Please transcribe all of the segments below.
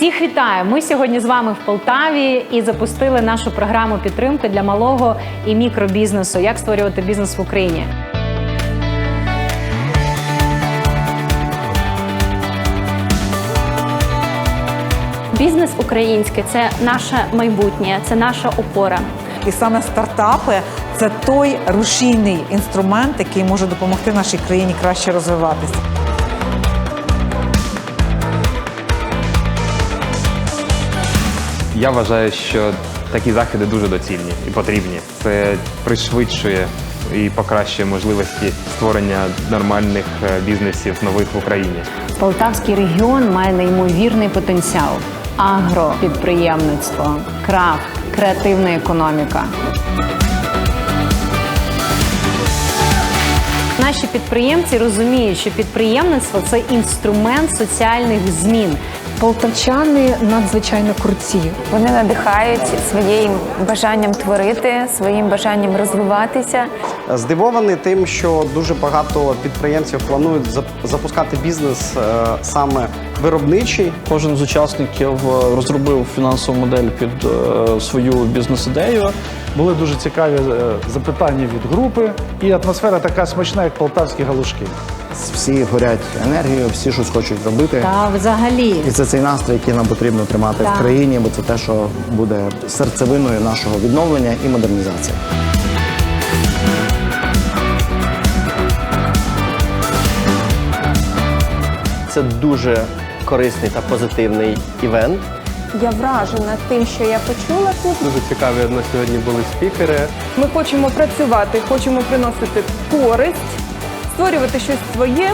Всіх вітаю! Ми сьогодні з вами в Полтаві і запустили нашу програму підтримки для малого і мікробізнесу. Як створювати бізнес в Україні? Бізнес український це наше майбутнє, це наша опора. І саме стартапи це той рушійний інструмент, який може допомогти нашій країні краще розвиватися. Я вважаю, що такі заходи дуже доцільні і потрібні. Це пришвидшує і покращує можливості створення нормальних е, бізнесів нових в Україні. Полтавський регіон має неймовірний потенціал: агропідприємництво, крафт, креативна економіка. Наші підприємці розуміють, що підприємництво це інструмент соціальних змін. Полтавчани надзвичайно круті. Вони надихають своїм бажанням творити, своїм бажанням розвиватися. Здивований тим, що дуже багато підприємців планують запускати бізнес е, саме виробничий. Кожен з учасників е, розробив фінансову модель під е, свою бізнес-ідею. Були дуже цікаві запитання від групи, і атмосфера така смачна, як полтавські галушки. Всі горять енергією, всі щось хочуть робити. Та взагалі І це цей настрій, який нам потрібно тримати Так. в країні, бо це те, що буде серцевиною нашого відновлення і модернізації. Це дуже корисний та позитивний івент. Я вражена тим, що я почула тут. Дуже цікаві на сьогодні були спікери. Ми хочемо працювати, хочемо приносити користь, створювати щось своє.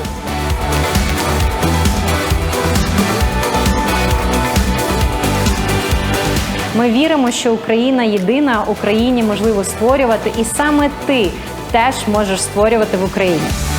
Ми віримо, що Україна єдина, Україні можливо створювати, і саме ти теж можеш створювати в Україні.